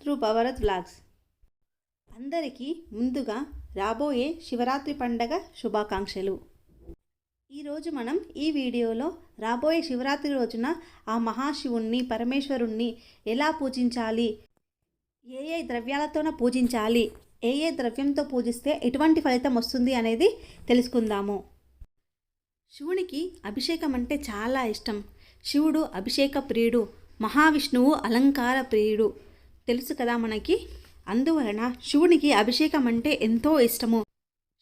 Through భవరత్ vlogs. అందరికీ ముందుగా రాబోయే శివరాత్రి పండగ శుభాకాంక్షలు. ఈరోజు మనం ఈ వీడియోలో రాబోయే శివరాత్రి రోజున ఆ మహాశివుణ్ణి పరమేశ్వరుణ్ణి ఎలా పూజించాలి? ఏ ఏ ద్రవ్యాలతోన పూజించాలి? ఏ ఏ ద్రవ్యంతో పూజిస్తే ఎటువంటి ఫలితం వస్తుంది అనేది తెలుసుకుందాము. శివునికి అభిషేకం అంటే చాలా ఇష్టం. శివుడు అభిషేక ప్రియుడు మహావిష్ణువు అలంకార ప్రియుడు. తెలుసు కదా మనకి. అందువలన శివునికి అభిషేకం అంటే ఎంతో ఇష్టము.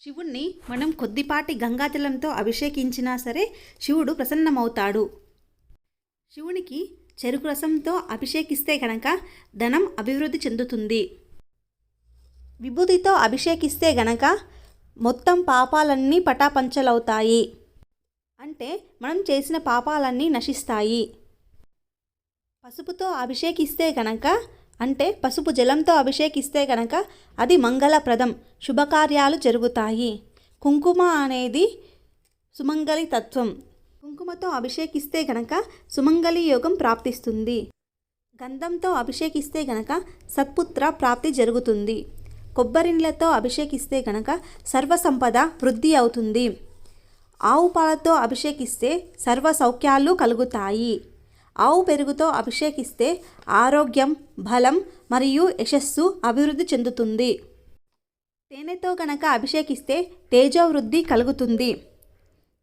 శివుణ్ణి మనం కొద్దిపాటి గంగాజలంతో అభిషేకించినా సరే శివుడు ప్రసన్నమవుతాడు. శివునికి చెరుకు రసంతో అభిషేకిస్తే కనుక ధనం అభివృద్ధి చెందుతుంది. విభూతితో అభిషేకిస్తే గనక మొత్తం పాపాలన్నీ పటాపంచలవుతాయి. అంటే మనం చేసిన పాపాలన్నీ నశిస్తాయి. పసుపుతో అభిషేకిస్తే గనక అంటే పసుపు జలంతో అభిషేకిస్తే కనుక అది మంగళప్రదం శుభకార్యాలు జరుగుతాయి. కుంకుమ అనేది సుమంగళి తత్వం. కుంకుమతో అభిషేకిస్తే గనక సుమంగళి యోగం ప్రాప్తిస్తుంది. గంధంతో అభిషేకిస్తే గనక సత్పుత్ర ప్రాప్తి జరుగుతుంది. కొబ్బరినీళ్ళతో అభిషేకిస్తే గనక సర్వసంపద వృద్ధి అవుతుంది. ఆవు పాలతో అభిషేకిస్తే సర్వ సౌఖ్యాలు కలుగుతాయి. ఆవు పెరుగుతో అభిషేకిస్తే ఆరోగ్యం బలం మరియు యశస్సు అభివృద్ధి చెందుతుంది. తేనెతో గనక అభిషేకిస్తే తేజోవృద్ధి కలుగుతుంది.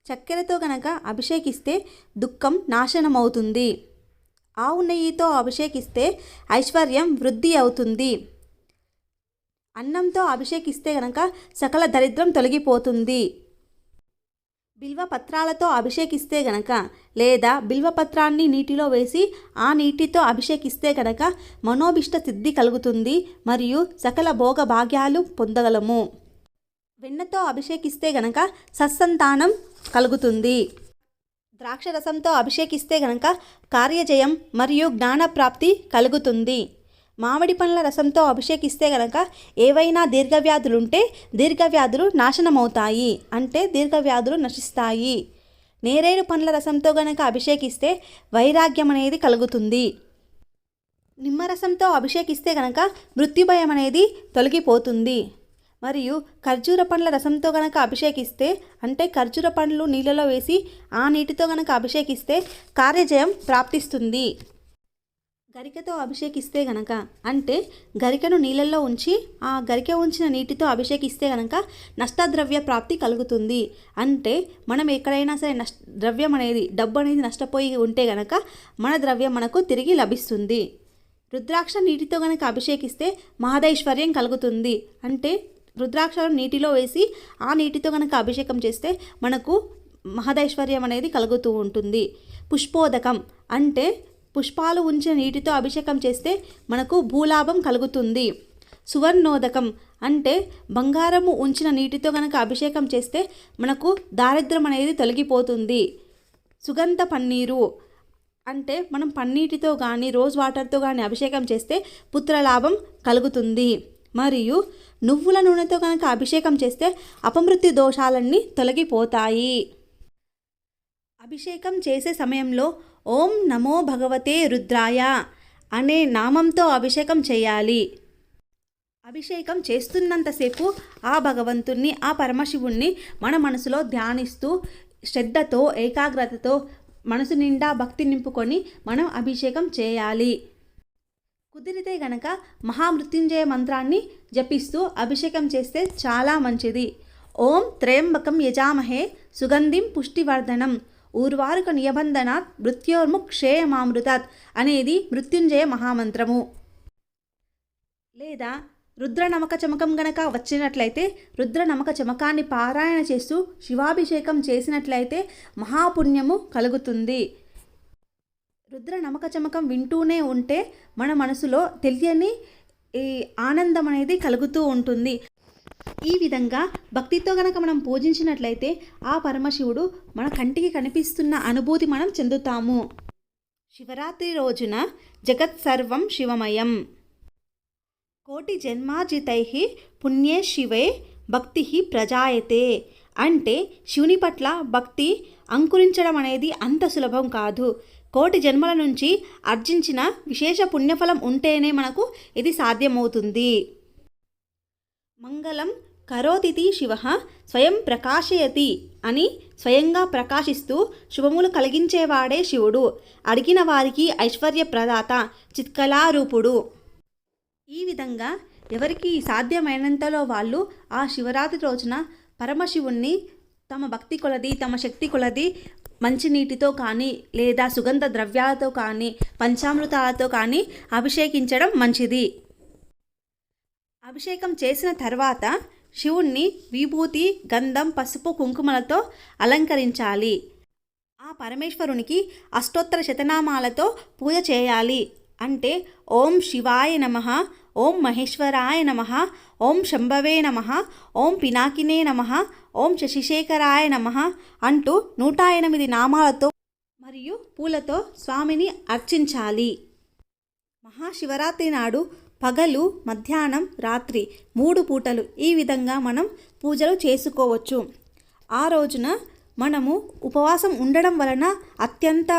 చక్కెరతో గనక అభిషేకిస్తే దుఃఖం నాశనమవుతుంది. ఆవు నెయ్యితో అభిషేకిస్తే ఐశ్వర్యం వృద్ధి అవుతుంది. అన్నంతో అభిషేకిస్తే గనక సకల దరిద్రం తొలగిపోతుంది. బిల్వ పత్రాలతో అభిషేకిస్తే గనక లేదా బిల్వపత్రాన్ని నీటిలో వేసి ఆ నీటితో అభిషేకిస్తే గనక మనోభిష్ట సిద్ధి కలుగుతుంది మరియు సకల భోగ భాగ్యాలు పొందగలము. వెన్నతో అభిషేకిస్తే గనక సత్సంతానం కలుగుతుంది. ద్రాక్షరసంతో అభిషేకిస్తే గనక కార్యజయం మరియు జ్ఞానప్రాప్తి కలుగుతుంది. మామిడి పండ్ల రసంతో అభిషేకిస్తే గనక ఏవైనా దీర్ఘవ్యాధులుంటే దీర్ఘవ్యాధులు నాశనమవుతాయి అంటే దీర్ఘవ్యాధులు నశిస్తాయి. నేరేడు పండ్ల రసంతో గనక అభిషేకిస్తే వైరాగ్యం అనేది కలుగుతుంది. నిమ్మరసంతో అభిషేకిస్తే గనక మృత్యుభయం అనేది తొలగిపోతుంది. మరియు ఖర్జూర పండ్ల రసంతో గనక అభిషేకిస్తే అంటే ఖర్జూర పండ్లు నీళ్ళలో వేసి ఆ నీటితో గనక అభిషేకిస్తే కార్యజయం ప్రాప్తిస్తుంది. గరికతో అభిషేకిస్తే గనక అంటే గరికను నీళ్ళల్లో ఉంచి ఆ గరిక ఉంచిన నీటితో అభిషేకిస్తే గనక నష్టద్రవ్య ప్రాప్తి కలుగుతుంది. అంటే మనం ఎక్కడైనా సరే నష్ట ద్రవ్యం అనేది డబ్బు అనేది నష్టపోయి ఉంటే గనక మన ద్రవ్యం మనకు తిరిగి లభిస్తుంది. రుద్రాక్ష నీటితో గనక అభిషేకిస్తే మహదైశ్వర్యం కలుగుతుంది. అంటే రుద్రాక్షను నీటిలో వేసి ఆ నీటితో గనక అభిషేకం చేస్తే మనకు మహదైశ్వర్యం అనేది కలుగుతూ ఉంటుంది. పుష్పోదకం అంటే పుష్పాలు ఉంచిన నీటితో అభిషేకం చేస్తే మనకు భూలాభం కలుగుతుంది. సువర్ణోదకం అంటే బంగారము ఉంచిన నీటితో కనుక అభిషేకం చేస్తే మనకు దారిద్రం అనేది తొలగిపోతుంది. సుగంధ పన్నీరు అంటే మనం పన్నీటితో కానీ రోజ్ వాటర్తో కానీ అభిషేకం చేస్తే పుత్రలాభం కలుగుతుంది. మరియు నువ్వుల నూనెతో కనుక అభిషేకం చేస్తే అపమృత్యు దోషాలన్నీ తొలగిపోతాయి. అభిషేకం చేసే సమయంలో ఓం నమో భగవతే రుద్రాయ అనే నామంతో అభిషేకం చేయాలి. అభిషేకం చేస్తున్నంతసేపు ఆ భగవంతుణ్ణి ఆ పరమశివుణ్ణి మన మనసులో ధ్యానిస్తూ శ్రద్ధతో ఏకాగ్రతతో మనసు నిండా భక్తి నింపుకొని మనం అభిషేకం చేయాలి. కుదిరితే గనక మహామృత్యుంజయ మంత్రాన్ని జపిస్తూ అభిషేకం చేస్తే చాలా మంచిది. ఓం త్రయంబకం యజామహే సుగంధిం పుష్టివర్ధనం. ఊర్వారుక నియబంధనాత్ మృత్యోర్ముక్షేయమామృతాత్ అనేది మృత్యుంజయ మహామంత్రము. లేదా రుద్ర నమక చమకం గనక వచ్చినట్లయితే రుద్ర నమక చమకాన్ని పారాయణ చేస్తూ శివాభిషేకం చేసినట్లయితే మహాపుణ్యము కలుగుతుంది. రుద్ర నమక చమకం వింటూనే ఉంటే మన మనసులో తెలియని ఈ ఆనందం అనేది కలుగుతూ ఉంటుంది. ఈ విధంగా భక్తితో గనక మనం పూజించినట్లయితే ఆ పరమశివుడు మన కంటికి కనిపిస్తున్న అనుభూతి మనం చెందుతాము. శివరాత్రి రోజున జగత్ సర్వం శివమయం. కోటి జన్మాజితై పుణ్యే శివే భక్తి ప్రజాయతే. అంటే శివుని పట్ల భక్తి అంకురించడం అనేది అంత సులభం కాదు. కోటి జన్మల నుంచి అర్జించిన విశేష పుణ్యఫలం ఉంటేనే మనకు ఇది సాధ్యమవుతుంది. మంగళం కరోతితి శివ స్వయం ప్రకాశయతి అని స్వయంగా ప్రకాశిస్తూ శుభములు కలిగించేవాడే శివుడు. అడిగిన వారికి ఐశ్వర్య ప్రదాత చిత్కళారూపుడు. ఈ విధంగా ఎవరికి సాధ్యమైనంతలో వాళ్ళు ఆ శివరాత్రి రోజున పరమశివుణ్ణి తమ భక్తి కొలది తమ శక్తి కొలది మంచినీటితో కానీ లేదా సుగంధ ద్రవ్యాలతో కానీ పంచామృతాలతో కానీ అభిషేకించడం మంచిది. అభిషేకం చేసిన తర్వాత శివుణ్ణి విభూతి గంధం పసుపు కుంకుమలతో అలంకరించాలి. ఆ పరమేశ్వరునికి అష్టోత్తర శతనామాలతో పూజ చేయాలి. అంటే ఓం శివాయ నమ ఓం మహేశ్వరాయ నమ ఓం శంభవే నమ ఓం పినాకినే నమ ఓం శశిశేఖరాయ నమ అంటూ నూట ఎనిమిది నామాలతో మరియు పూలతో స్వామిని అర్చించాలి. మహాశివరాత్రి నాడు పగలు మధ్యాహ్నం రాత్రి మూడు పూటలు ఈ విధంగా మనం పూజలు చేసుకోవచ్చు. ఆ రోజున మనము ఉపవాసం ఉండడం వలన అత్యంత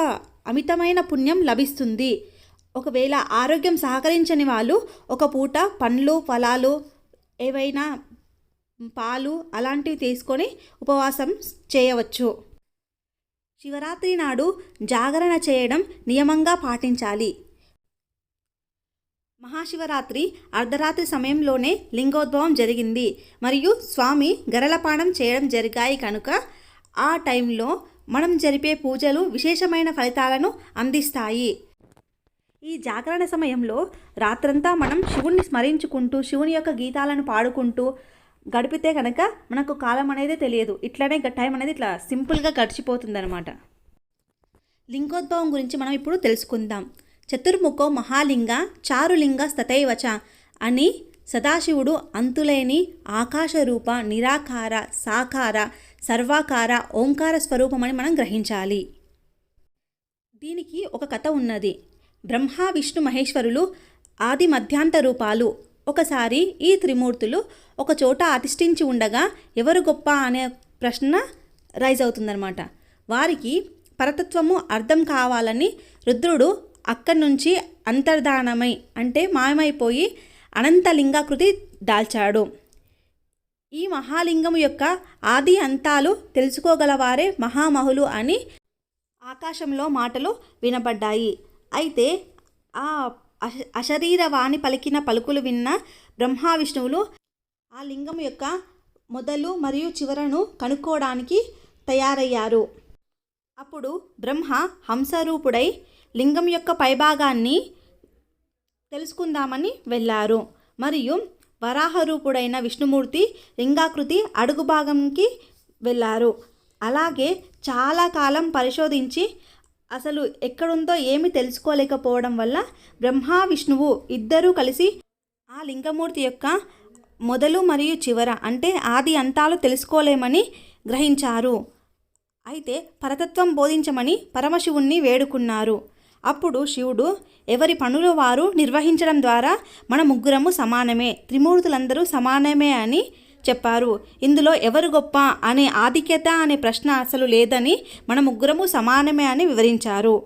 అమితమైన పుణ్యం లభిస్తుంది. ఒకవేళ ఆరోగ్యం సహకరించని వాళ్ళు ఒక పూట పండ్లు ఫలాలు ఏవైనా పాలు అలాంటివి తీసుకొని ఉపవాసం చేయవచ్చు. శివరాత్రి నాడు జాగరణ చేయడం నియమంగా పాటించాలి. మహాశివరాత్రి అర్ధరాత్రి సమయంలోనే లింగోద్భవం జరిగింది. మరియు స్వామి గరలపానం చేయడం జరిగాయి కనుక ఆ టైంలో మనం జరిపే పూజలు విశేషమైన ఫలితాలను అందిస్తాయి. ఈ జాగరణ సమయంలో రాత్రంతా మనం శివుణ్ణి స్మరించుకుంటూ శివుని యొక్క గీతాలను పాడుకుంటూ గడిపితే కనుక మనకు కాలం అనేది తెలియదు. ఇట్లనే టైం అనేది ఇట్లా సింపుల్గా గడిచిపోతుంది అనమాట లింగోద్భవం గురించి మనం ఇప్పుడు తెలుసుకుందాం. చతుర్ముఖో మహాలింగ చారులింగ స్తతైవచ అని సదాశివుడు అంతులేని ఆకాశరూప నిరాకార సాకార సర్వాకార ఓంకార స్వరూపమని మనం గ్రహించాలి. దీనికి ఒక కథ ఉన్నది. బ్రహ్మ విష్ణు మహేశ్వరులు ఆది మధ్యాంత రూపాలు. ఒకసారి ఈ త్రిమూర్తులు ఒక చోట అధిష్ఠించి ఉండగా ఎవరు గొప్ప అనే ప్రశ్న రైజ్ అవుతుందన్నమాట. వారికి పరతత్వము అర్థం కావాలని రుద్రుడు అక్కడి నుంచి అంతర్ధానమై అంటే మాయమైపోయి అనంతలింగాకృతి దాల్చాడు. ఈ మహాలింగము యొక్క ఆది అంతాలు తెలుసుకోగలవారే మహామహులు అని ఆకాశంలో మాటలు వినబడ్డాయి. అయితే ఆ అశ అశరీరవాణి పలికిన పలుకులు విన్న బ్రహ్మ విష్ణువులు ఆ లింగం యొక్క మొదలు మరియు చివరను కనుక్కోవడానికి తయారయ్యారు. అప్పుడు బ్రహ్మ హంసరూపుడై లింగం యొక్క పైభాగాన్ని తెలుసుకుందామని వెళ్ళారు. మరియు వరాహరూపుడైన విష్ణుమూర్తి లింగాకృతి అడుగు భాగంకి వెళ్ళారు. అలాగే చాలా కాలం పరిశోధించి అసలు ఎక్కడుందో ఏమి తెలుసుకోలేకపోవడం వల్ల బ్రహ్మ విష్ణువు ఇద్దరూ కలిసి ఆ లింగమూర్తి యొక్క మొదలు మరియు చివర అంటే ఆది అంతాలు తెలుసుకోలేమని గ్రహించారు. అయితే పరతత్వం బోధించమని పరమశివుణ్ణి వేడుకున్నారు. అప్పుడు శివుడు ఎవరి పనులు వారు నిర్వహించడం ద్వారా మన ముగ్గురము సమానమే త్రిమూర్తులందరూ సమానమే అని చెప్పారు. ఇందులో ఎవరు గొప్ప అనే ఆధిక్యత అనే ప్రశ్న అసలు లేదని మన ముగ్గురము సమానమే అని వివరించారు.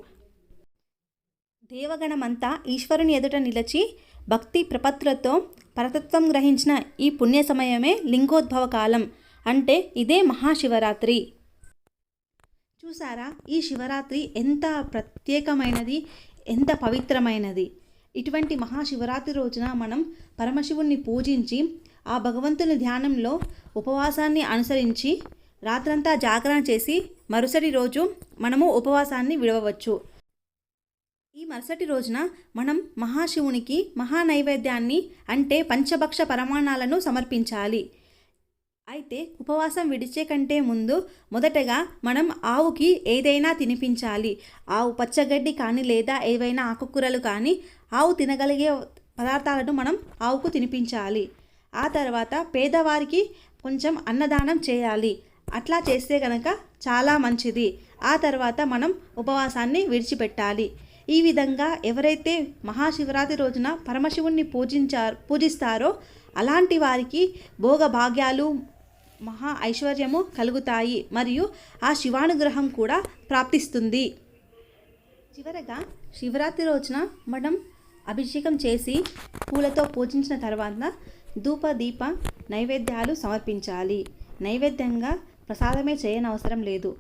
దేవగణమంతా ఈశ్వరుని ఎదుట నిలిచి భక్తి ప్రపత్తులతో పరతత్వం గ్రహించిన ఈ పుణ్య సమయమే లింగోద్భవ కాలం అంటే ఇదే మహాశివరాత్రి. చూసారా? ఈ శివరాత్రి ఎంత ప్రత్యేకమైనది ఎంత పవిత్రమైనది. ఇటువంటి మహాశివరాత్రి రోజున మనం పరమశివుణ్ణి పూజించి ఆ భగవంతుని ధ్యానంలో ఉపవాసాన్ని అనుసరించి రాత్రంతా జాగరణ చేసి మరుసటి రోజు మనము ఉపవాసాన్ని విడవవచ్చు. ఈ మరుసటి రోజున మనం మహాశివునికి మహానైవేద్యాన్ని అంటే పంచభక్ష పరమాణాలను సమర్పించాలి. అయితే ఉపవాసం విడిచే కంటే ముందు మొదటగా మనం ఆవుకి ఏదైనా తినిపించాలి. ఆవు పచ్చగడ్డి కానీ లేదా ఏవైనా ఆకుకూరలు కానీ ఆవు తినగలిగే పదార్థాలను మనం ఆవుకు తినిపించాలి. ఆ తర్వాత పేదవారికి కొంచెం అన్నదానం చేయాలి. అట్లా చేస్తే కనుక చాలా మంచిది. ఆ తర్వాత మనం ఉపవాసాన్ని విడిచిపెట్టాలి. ఈ విధంగా ఎవరైతే మహాశివరాత్రి రోజున పరమశివుణ్ణి పూజించారు పూజిస్తారో అలాంటి వారికి భోగ భాగ్యాలు మహా ఐశ్వర్యము కలుగుతాయి మరియు ఆ శివానుగ్రహం కూడా ప్రాప్తిస్తుంది. చివరగా శివరాత్రి రోజున మనం అభిషేకం చేసి పూలతో పూజించిన తర్వాత ధూప దీప నైవేద్యాలు సమర్పించాలి. నైవేద్యంగా ప్రసాదమే చేయనవసరం లేదు.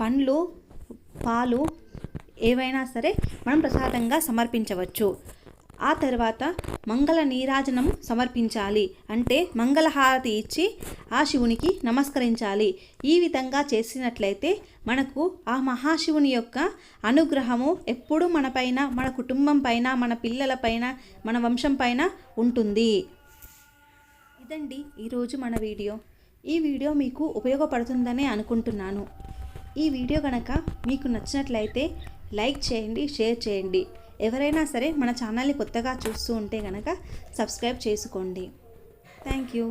పండ్లు పాలు ఏవైనా సరే మనం ప్రసాదంగా సమర్పించవచ్చు. ఆ తర్వాత మంగళ నీరాజనం సమర్పించాలి. అంటే మంగళహారతి ఇచ్చి ఆ శివునికి నమస్కరించాలి. ఈ విధంగా చేసినట్లయితే మనకు ఆ మహాశివుని యొక్క అనుగ్రహము ఎప్పుడూ మనపైన మన కుటుంబం పైన మన పిల్లల పైన మన వంశం పైన ఉంటుంది. ఇదండి ఈరోజు మన వీడియో. ఈ వీడియో మీకు ఉపయోగపడుతుందనే అనుకుంటున్నాను. ఈ వీడియో కనుక మీకు నచ్చినట్లయితే లైక్ చేయండి షేర్ చేయండి. ఎవరైనా సరే మన ఛానల్ని కొత్తగా చూస్తూ ఉంటే కనుక సబ్స్క్రైబ్ చేసుకోండి. Thank you.